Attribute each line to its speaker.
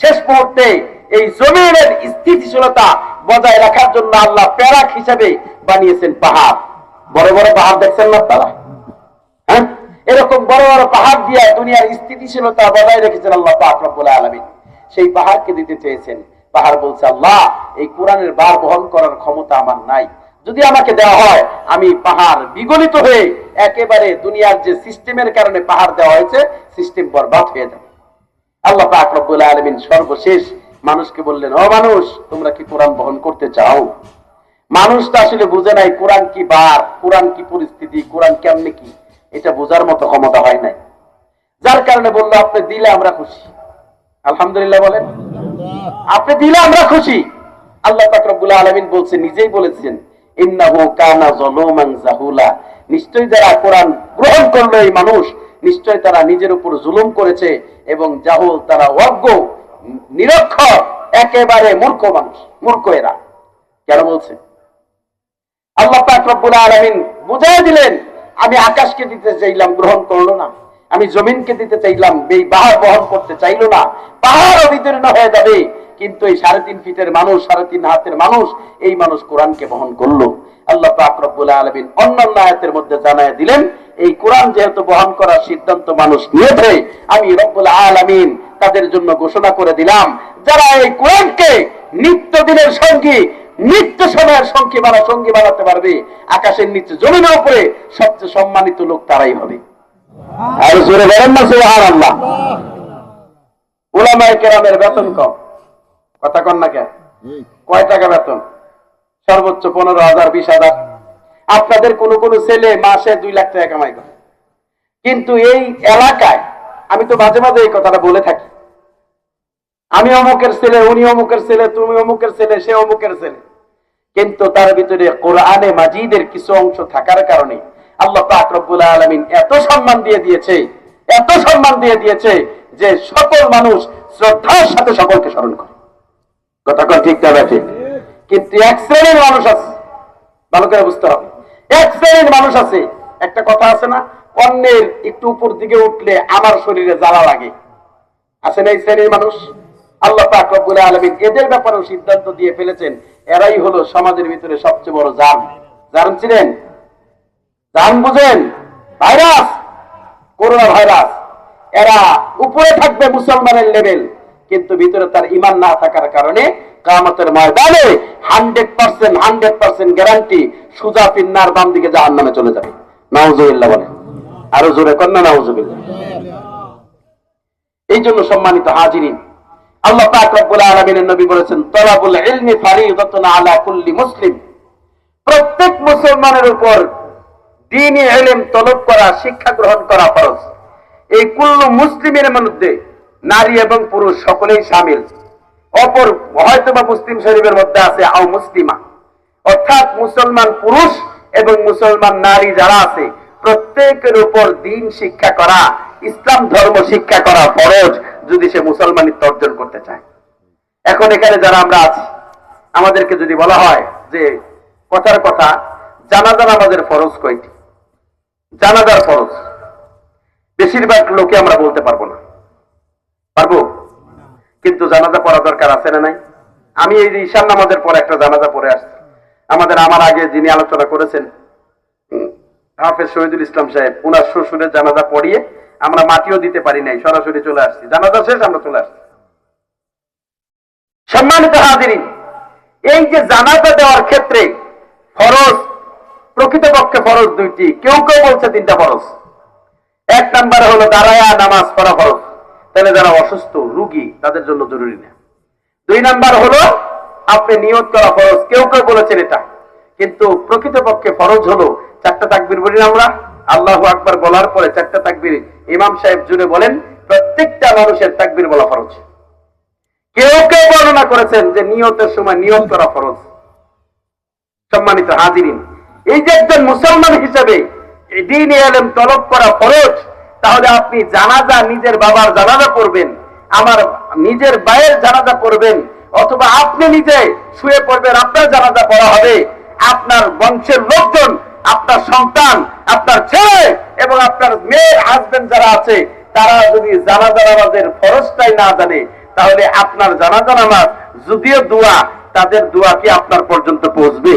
Speaker 1: শেষ মুহূর্তে এই জমিনের স্থিতিশীলতা বজায় রাখার জন্য আল্লাহ প্যারাক হিসেবে বানিয়েছেন পাহাড়। বড় বড় পাহাড় দেখছেন না তারা হ্যাঁ? এরকম বড় বড় পাহাড় দিয়ে দুনিয়ার স্থিতিশীলতা বজায় রেখেছেন আল্লাহ পাক রব্বুল সেই পাহাড়কে দিতে চেয়েছেন। পাহাড় বলছে, আল্লাহ, এই কোরআনের বার বহন করার ক্ষমতা আমার নাই। যদি আমাকে দেওয়া হয়, আমি পাহাড় বিগলিত হয়ে একেবারে দুনিয়ার যে সিস্টেমের কারণে পাহাড় দেওয়া হয়েছে সিস্টেম বরবাদ হয়ে যাবে। আল্লাহ পাক রব্বুল আলামিন সর্বশেষ মানুষকে বললেন, ও মানুষ, তোমরা কি কোরআন বহন করতে চাও? মানুষ তো আসলে বুঝে নাই কোরআন কি বার, কোরআন কি পরিস্থিতি, কোরআন কেমনে কি, এটা বোঝার মতো ক্ষমতা হয় নাই। যার কারণে বলল, আপনি দিলে আমরা খুশি। আলহামদুলিল্লাহ বলেন, আপনি দিলে আমরা খুশি। আল্লাহ পাক রব্বুল আলামিন বলছেন নিজেই বলেছেন, ইন্নাহু কানা যালুমান জাহুলা। নিশ্চয়ই যারা কোরআন গ্রহণ করল এই মানুষ নিশ্চয় তারা নিজের উপর জুলুম করেছে এবং জাহুল তারা অজ্ঞ, নিরক্ষর, একেবারে মূর্খ মানুষ, মূর্খ এরা। কেন বলছে? আল্লাহ রব্বুল আলামিন বুঝাই দিলেন, আমি আকাশকে দিতে চাইলাম, গ্রহণ করল না। আমি জমিনকে দিতে চাইলাম এই পাহাড় বহন করতে চাইলো না। পাহাড় অবিতীর্ণ হয়ে যাবে, কিন্তু এই সাড়ে তিন ফিটের মানুষ, সাড়ে তিন হাতের মানুষ, এই মানুষ কোরআনকে বহন করল। আল্লাহ পাক রব্বুল আলামিন অন্যান্য আয়াতের মধ্যে জানায় দিলেন এই কোরআন যেহেতু বহন করার সিদ্ধান্ত মানুষ নিয়েছে আমি রব্বুল আলামিন তাদের জন্য ঘোষণা করে দিলাম যারা এই কোরআনকে নিত্যদিনের সঙ্গী নিত্য সময়ের সঙ্গী বানা সঙ্গী বানাতে পারবে আকাশের নিচে জমিনের উপরে সবচেয়ে সম্মানিত লোক তারাই হবে। আর জোরে বলেন না সুবহান আল্লাহ ওলামায়ে কেরামের বেতন কম। কথা কন না কেন? কয় টাকা বেতন? সর্বোচ্চ পনেরো হাজার, বিশ হাজার। আপনাদের কোন কোন ছেলে মাসে দুই লাখ টাকা কামাই করে। কিন্তু এই এলাকায়, আমি তো মাঝে মাঝে এই কথাটা বলে থাকি। আমি অমুকের ছেলে, উনি অমুকের ছেলে, তুমি অমুকের ছেলে, সে অমুকের ছেলে। কিন্তু তার ভিতরে কোরআনে মাজিদের কিছু অংশ থাকার কারণে আল্লাহ আকরবুল আলামিন এত সম্মান দিয়ে দিয়েছে, এত সম্মান দিয়ে দিয়েছে যে সকল মানুষ শ্রদ্ধার সাথে সকলকে স্মরণ করে। কথা ঠিক ঠিক কিন্তু এক শ্রেণির মানুষ আছে। ভালো করে বুঝতে হবে। এক শ্রেণির মানুষ আছে। একটা কথা আছে না অন্যের একটু উপর দিকে উঠলে আমার শরীরে জ্বালা লাগে। আছে না এই শ্রেণির মানুষ? আল্লাহ পাক রব্বুল আলামিন এদের ব্যাপারেও সিদ্ধান্ত দিয়ে ফেলেছেন, এরাই হলো সমাজের ভিতরে সবচেয়ে বড় জান। জান ছিলেন? জান বুঝেন? ভাইরাস? করোনা ভাইরাস এরা উপরে থাকবে মুসলমানের লেভেল, কিন্তু ভিতরে তার ইমান না থাকার কারণে কামতের ময়দানে hundred percent hundred percent guarantee সুজা পিন্নার বাম দিকে জাহান নামে চলে যাবে। নাউজুবিল্লাহ বলে আরও জোরে কন্যা নাউজুবিল্লাহ। এই জন্য সম্মানিত হাজিরিন, আল্লাহ পাক রব্বুল আলামিনের নবী বলেছেন, তলাবুল ইলমি ফারিদাতুন আলা কুল্লি মুসলিম। প্রত্যেক মুসলমানের উপর তলব করা, শিক্ষা গ্রহণ করা ফরজ। এই কুল্লু মুসলিমের মধ্যে নারী এবং পুরুষ সকলেই শামিল অপর হয়তোবা মুসলিম শরীফের মধ্যে আছে আও মুসলিমা। অর্থাৎ মুসলমান পুরুষ এবং মুসলমান নারী যারা আছে, প্রত্যেকের উপর দিন শিক্ষা করা, ইসলাম ধর্ম শিক্ষা করা ফরজ যদি সে মুসলমানিত্ব অর্জন করতে চায়। এখন এখানে যারা আমরা আছি, আমাদেরকে যদি বলা হয় যে কথার কথা, জানাজার আমাদের ফরজ কয়টি? জানাজার ফরজ। বেশিরভাগ লোকে আমরা বলতে পারব না। পারব? কিন্তু জানাজা পড়া দরকার আছে না নাই? আমি এই যে ঈশান নামাজের পর একটা জানাজা পড়ে আসছি। আমাদের আমার আগে যিনি আলোচনা করেছেন হাফেজ শহীদুল ইসলাম সাহেব, উনার শ্বশুরের জানাজা পড়িয়ে আমরা মাটিও দিতে পারি নাই, সরাসরি চলে আসছি। জানাজা শেষ, আমরা চলে আসছি। সম্মানিত হাজিরিন, এই যে জানাজা দেওয়ার ক্ষেত্রে ফরজ, প্রকৃতপক্ষে ফরজ দুইটি। কেউ কেউ বলছে তিনটা ফরজ। এক নাম্বারে হলো দাঁড়ায়া নামাজ পড়া ফরজ। তাহলে যারা অসুস্থ, রুগী, তাদের জন্য জরুরি না। দুই নাম্বার হলো, আপনি নিয়ত করা ফরজ। কেউ কেউ বলেছেন এটা। কিন্তু প্রকৃতপক্ষে ফরজ হলো চারটা তাকবির বলি আমরা। আল্লাহ আকবার বলার পরে চারটা তাকবির ইমাম সাহেব জুড়ে বলেন, প্রত্যেকটা মানুষের তাকবির বলা ফরজ। কেউ কেউ বর্ণনা করেছেন যে নিয়তের সময় নিয়ত করা ফরজ। সম্মানিত হাজিরিন, এই যে একজন মুসলমান হিসেবে দিন এলেম তলব করা ফরজ তাহলে আপনি জানাজা নিজের বাবার জানাজা পড়বেন, আমার নিজের ভাইয়ের জানাজা পড়বেন, অথবা আপনি নিজে শুয়ে পড়বেন, আপনার জানাজা পড়া হবে। আপনার বংশের লোকজন, আপনার সন্তান, আপনার ছেলে এবং আপনার মেয়ের হাজবেন্ড যারা আছে, তারা যদি জানাজা নামাজের ফরজটাই না জানে, তাহলে আপনার জানাজা নামাজ যদিও দোয়া, তাদের দোয়া কি আপনার পর্যন্ত পৌঁছবে?